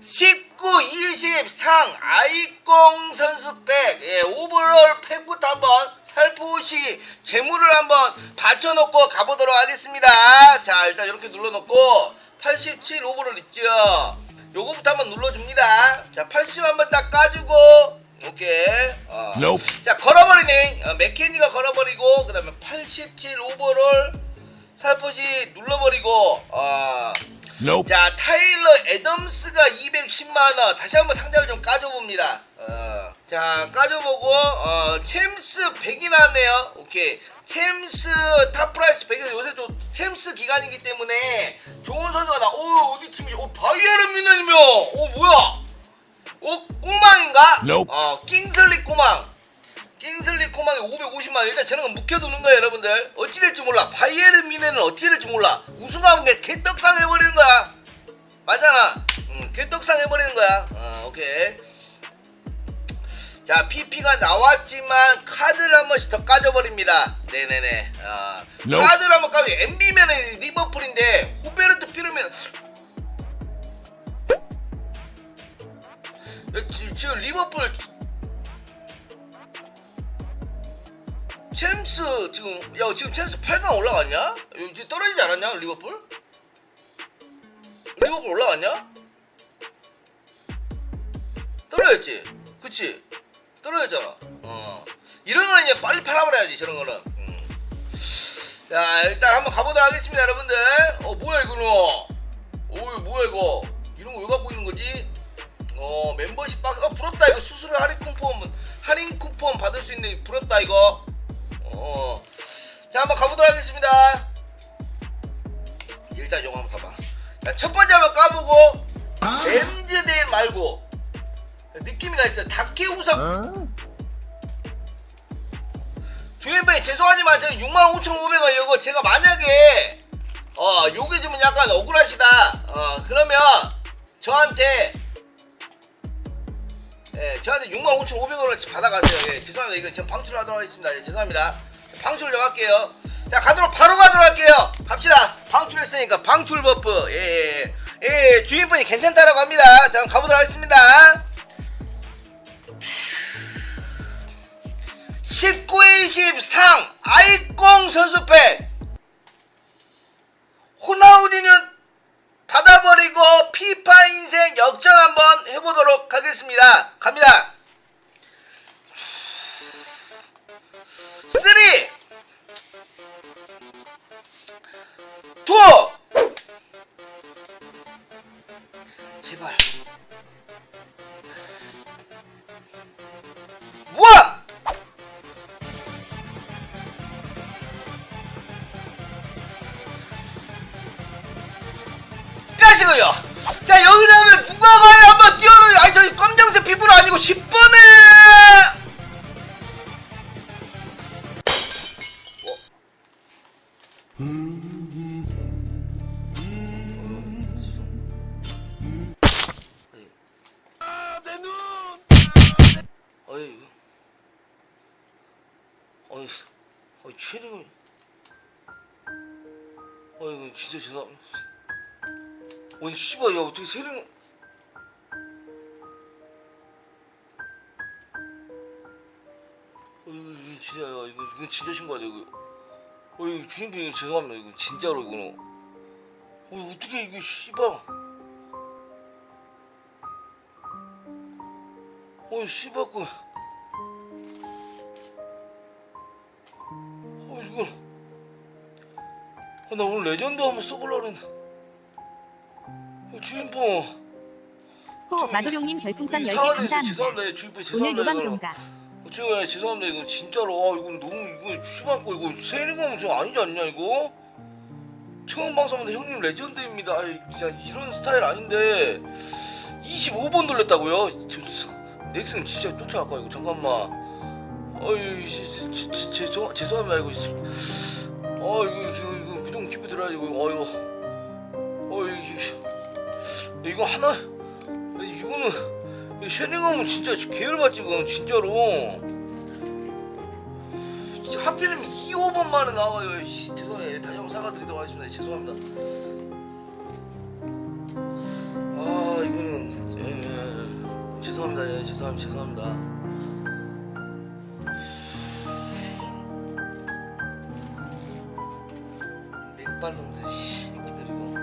19, 20 상 아이공 선수백 예, 오버롤 팩부터 한번 살포시 재물을 한번 받쳐놓고 가보도록 하겠습니다. 자 일단 이렇게 눌러놓고 87 오버롤 있죠. 요거부터 한번 눌러줍니다. 자 80 한번 딱 까주고 오케이. 어. Nope. 자 걸어버리네. 어, 맥케니가 걸어버리고 그 다음에 87 오버롤 살포시 눌러버리고 어. Nope. 자 타일러 애덤스가 210만원. 다시 한번 상자를 좀 까줘봅니다. 어, 자 까줘보고 어, 챔스 100이 나왔네요. 오케이. 챔스 탑프라이스 100이 요새 좀 챔스 기간이기 때문에 좋은 선수가 나 오, 어디 팀이지 오 바이에른 미넨이며. 오 뭐야? 오 꼬망인가? Nope. 어 500만에 550만원 일단 저는 묵혀두는 거야 여러분들. 어찌 될지 몰라. 바이에른 미네는 어떻게 될지 몰라. 우승하면 그냥 개떡상 해버리는 거야. 맞잖아. 음, 개떡상 해버리는 거야. 어, 오케이. 자 PP가 나왔지만 카드를 한 번씩 더 까져버립니다. 네네네. 어, no. 카드를 한 번 까면 MB면은 리버풀인데 호베르트 피르면 지금 리버풀 챔스 지금 야 지금 챔스 8강 올라갔냐? 이제 떨어지지 않았냐 리버풀? 리버풀 올라갔냐? 떨어졌지? 그치? 떨어졌잖아 어 이런 거는 이제 빨리 팔아버려야지 저런 거는 음. 자 일단 한번 가보도록 하겠습니다 여러분들 어 뭐야 이거는 어 이거 뭐야 이거 이런 거 왜 갖고 있는 거지? 어 멤버십 박스 어 부럽다 이거 수수료 할인 쿠폰 할인 쿠폰 받을 수 있는 부럽다 이거 어. 자, 한번 가보도록 하겠습니다. 일단 요거 한번 봐봐. 자, 첫 번째 한번 까보고, 엠즈데일 말고, 느낌이가 있어요. 다케우사. 주인분이 죄송하지만, 저 65,500원 이거 제가 만약에, 어, 요게 좀 약간 억울하시다. 어, 그러면, 저한테, 예, 저한테 65,500원어치 받아가세요. 예, 죄송합니다. 이거 저 방출을 하도록 하겠습니다. 예, 죄송합니다. 방출 좀 할게요. 자, 가도록, 바로 가도록 할게요. 갑시다. 방출했으니까 방출 버프. 예, 예, 예, 예, 주인분이 괜찮다라고 합니다. 자, 가보도록 하겠습니다. 19일 10상 아이공 선수팩. 호나우디는 받아버리고 피파 인생 역전 한번 해보도록 하겠습니다. 갑니다. 제발 어이 최능이 어이 진짜 죄송합니다. 어이 씨발 야 어떻게 세령 어이 이거 진짜 야 이거 이거 진짜 신고하다 이거. 어이 주인분 이거 죄송합니다 이거 진짜로 이거는. 어이 어떻게 이게 씨발. 어이 씨발 그 이거. 아, 나 오늘 레전드 한번. 어, 주인분. 호 마도룡님 별풍선 이거 10개 이상하네. 감사합니다. 죄송합니다. 주인분 오늘 죄송합니다. 노방 이거는. 종가. 어, 지금 예, 죄송합니다. 이거 진짜로. 아, 이거 너무, 이거 심하고, 이거 세리공 좀 아니지 않냐, 이거? 처음 방송하는데 형님 레전드입니다. 아이, 진짜 이런 스타일 아닌데. 25번 돌렸다고요? 저, 저, 넥슨 진짜 쫓아갈까, 이거? 잠깐만. 어이, 죄송, 죄송합니다. 이거. 씨. 아, 이거, 이거, 이거 무조건 기부 들어야 이거. 어, 이거. 어, 이거. 이거 하나. 이거는. 쉐닝하면 진짜 계열받지 그건 진짜로 하필이면 2, 5번 만에 나와요 씨, 죄송해요 다시 한번 사과드리도록 하겠습니다 죄송합니다 아 이거는 죄송합니다 죄송합니다 맥발놈들 씨 기다리고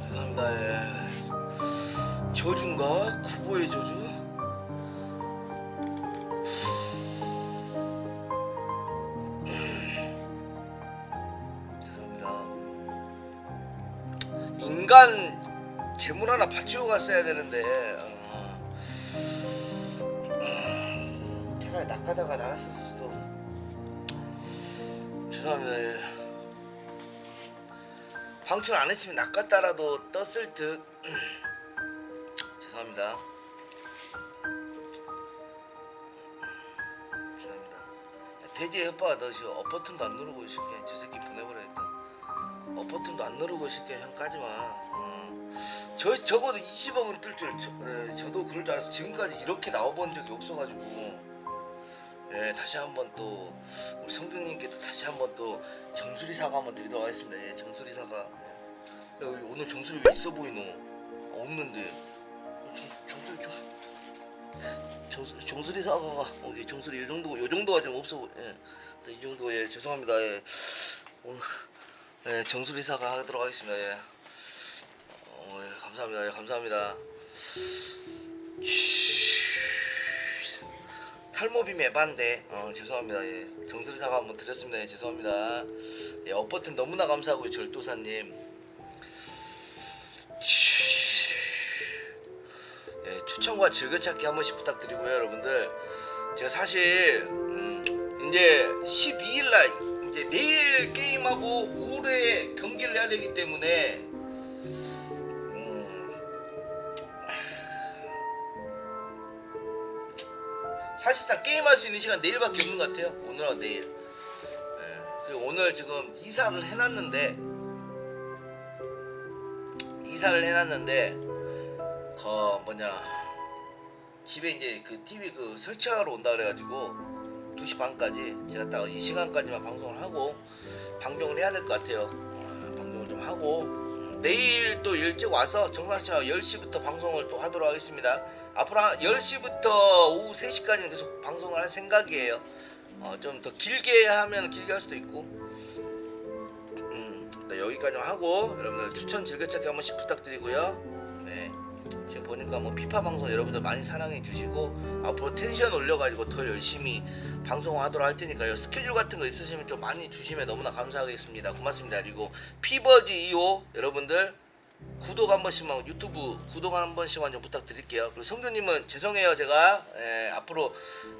죄송합니다 예. 저주인가? 구보의 저주? 죄송합니다 인간 재물 하나 바치고 갔어야 되는데 차라리 낚아다가 나갔었어 죄송합니다. 예. 방출 안 했으면 낚았다라도 떴을 듯. 죄송합니다. 죄송합니다. 돼지 협박아 너 지금 업 버튼도 안 누르고 있을게 저 새끼 보내버려야겠다. 업 버튼도 안 누르고 있을게 형 까지마. 어. 저, 적어도 20억은 뜰줄 예, 저도 그럴 줄 알았어. 지금까지 이렇게 나와본 적이 없어가지고 예, 다시 한번 또 우리 성준님께도 다시 한번 또 정수리 사과 한번 드리도록 하겠습니다. 예, 정수리 사과. 예. 야, 오늘 정수리 왜 있어 보이노? 아, 없는데. 정, 정수리 좀. 정수, 정수리 사과가 오케이 정수리 요 정도 요 정도가 좀 없어 보여. 예. 또이 정도 예 죄송합니다. 예. 오늘 예, 정수리 사과 하도록 하겠습니다. 예. 어, 예, 감사합니다. 예, 감사합니다. 탈모빔 에반데. 어 죄송합니다. 예 정수리 사과 한번 드렸습니다. 예 죄송합니다. 예 업버튼 너무나 감사하고요 절도사님. 예 추천과 즐겨찾기 한 번씩 부탁드리고요 여러분들. 제가 사실 음, 이제 12일날 이제 내일 게임하고 모레 경기를 해야 되기 때문에 사실상 게임할 수 있는 시간 내일밖에 없는 것 같아요. 오늘하고 내일. 예, 그리고 오늘 지금 이사를 해놨는데 이사를 해놨는데 그 뭐냐 집에 이제 그 TV 그 설치하러 온다 그래가지고 2시 반까지 제가 딱 이 시간까지만 방송을 하고 방송을 해야 될 것 같아요. 어, 방송을 좀 하고 내일 또 일찍 와서 정상시간 10시부터 방송을 또 하도록 하겠습니다. 앞으로 한 10시부터 오후 3시까지는 계속 방송을 할 생각이에요. 어, 좀 더 길게 하면 길게 할 수도 있고. 음, 네, 여기까지만 하고 여러분들 추천 즐겨찾기 한 번씩 부탁드리고요. 보니까 뭐 피파 방송 여러분들 많이 사랑해 주시고 앞으로 텐션 올려가지고 더 열심히 방송하도록 할 테니까요. 스케줄 같은 거 있으시면 좀 많이 주시면 너무나 감사하겠습니다. 고맙습니다. 그리고 피버지 2호 여러분들 구독 한 번씩만 유튜브 구독 한 번씩만 좀 부탁드릴게요. 그리고 성규님은 죄송해요 제가. 예, 앞으로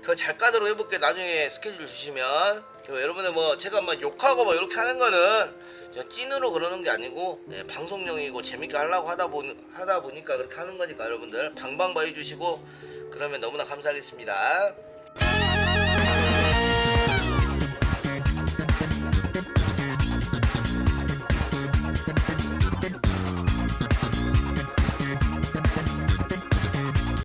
더 잘 까도록 해볼게요. 나중에 스케줄 주시면. 그리고 여러분들 뭐 제가 막 욕하고 뭐 이렇게 하는 거는 그냥 찐으로 그러는 게 아니고 예, 방송용이고 재밌게 하려고 하다 보니 하다 보니까 그렇게 하는 거니까 여러분들 방방봐 해주시고 그러면 너무나 감사하겠습니다.